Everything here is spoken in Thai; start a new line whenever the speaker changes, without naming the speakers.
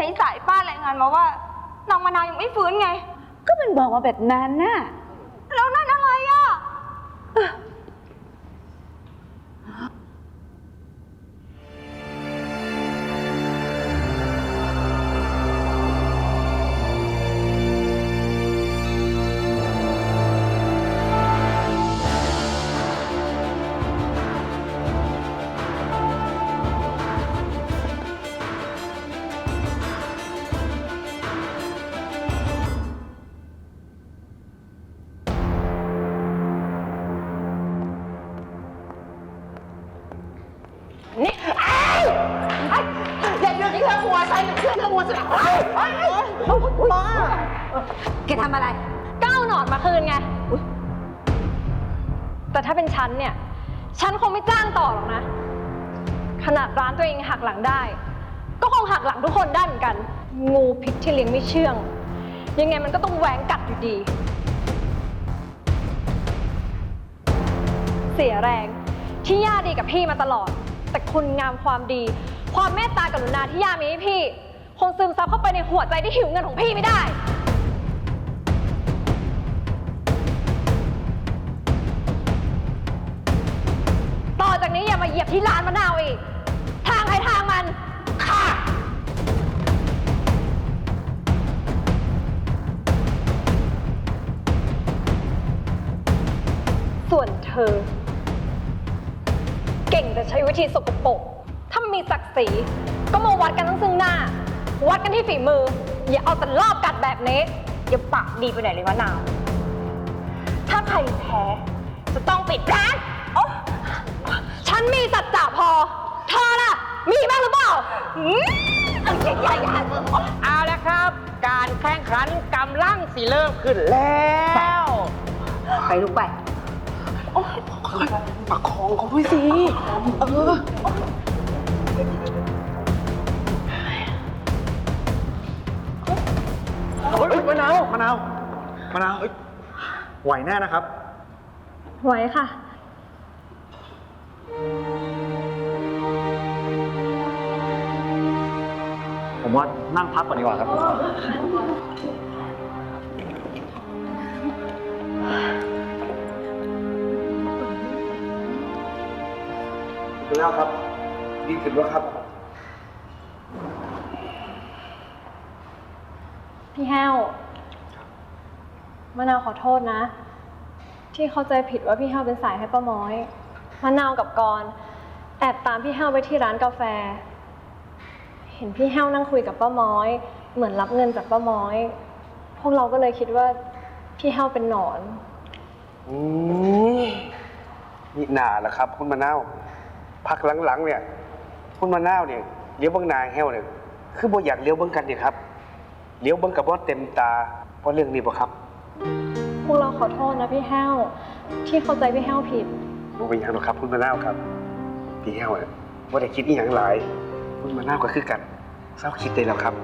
ในสายป้ารายงานมาว่านางมะนาวยังไม่ฟื้นไง
ก็มันบอกมาแบบนั้นน่ะ
เครื่องเครื่องหัวส่ไอ้ไอ้ป้า
แกทำอะไร
ก้าวหนอนมาคืนไง แต่ถ้าเป็นฉันเนี่ย ฉันคงไม่จ้างต่อหรอกนะ ขนาดร้านตัวเองหักหลังได้ ก็คงหักหลังทุกคนได้เหมือนกัน งูพิษที่เลี้ยงไม่เชื่อง ยังไงมันก็ต้องแหวงกัดอยู่ดี เสียแรงที่ย่าดีกับพี่มาตลอด แต่คุณงามความดี ความเมตตากรุณาที่ย่ามีให้พี่ คงซึมซับเข้าไปในหัวใจที่หิวเงินของพี่ไม่ได้ ต่อจากนี้อย่ามาเหยียบที่ร้านมะนาวอีก ทางใครทางมัน ค่ะ ส่วนเธอ เก่งแต่ใช้วิธีสกปรก ถ้ามีศักดิ์ศรีก็มาวัดกันทั้งซึ่งหน้า วัดกันที่ฝีมือ อย่าเอาแต่รอบกัดแบบนี้
อย่าปากดีไปไหนเลยมะนาว ถ้าใครแพ้จะต้องปิดร้านโอ้
ฉันมีสัจจะพอ เธอล่ะ มีบ้างหรือเปล่า
ใหญ่ใหญ่ใหญ่
เอาละครับ การแข่งขันกำลังสิเริ่มขึ้นแล้ว
ไปลูกไป
ประคองเขาด้วยสิ เออ
เฮ้ยมะนาวมะนาวมะนาวเอ้ยไหวแน่นะครับ
ไหวค่ะ
ผมว่านั่งพักก่อนดีกว่าครับ
คุณแล้วครับ ดีขึ้นแล้วครับ
พี่แห้วมะนาวขอโทษนะ ที่เข้าใจผิดว่าพี่แห้วเป็นสายให้ป้าม้อยมะนาวกับกรณ์แอบตามพี่แห้วไปที่ร้านกาแฟ เห็นพี่แห้วนั่งคุยกับป้าม้อย เหมือนรับเงินจากป้าม้อย พวกเราก็เลยคิดว่าพี่แห้วเป็นหนอน
อืมนี่หนาแล้วครับ คุณมะนาวพักหลังๆเนี่ย คุณมะนาวเนี่ยเลี้ยวเบังนายแห้วเนี่ยคือบ่อยากเลี้ยวเบังกันเนี่ยครับเลี้ยวเบังกับว่าเต็มตาเพราะเรื่องนี้บ่ครับ
พวกเราขอโทษนะพี่แห้วที่เข้าใจพี่แห้วผิด
บ่เป็นอย่างหรอกครับ คุณมะนาวครับพี่แห้วเนี่ยว่าได้คิดอีหยังหลาย คุณมะนาวก็คือกันเศร้าคิดได้แล้วครับ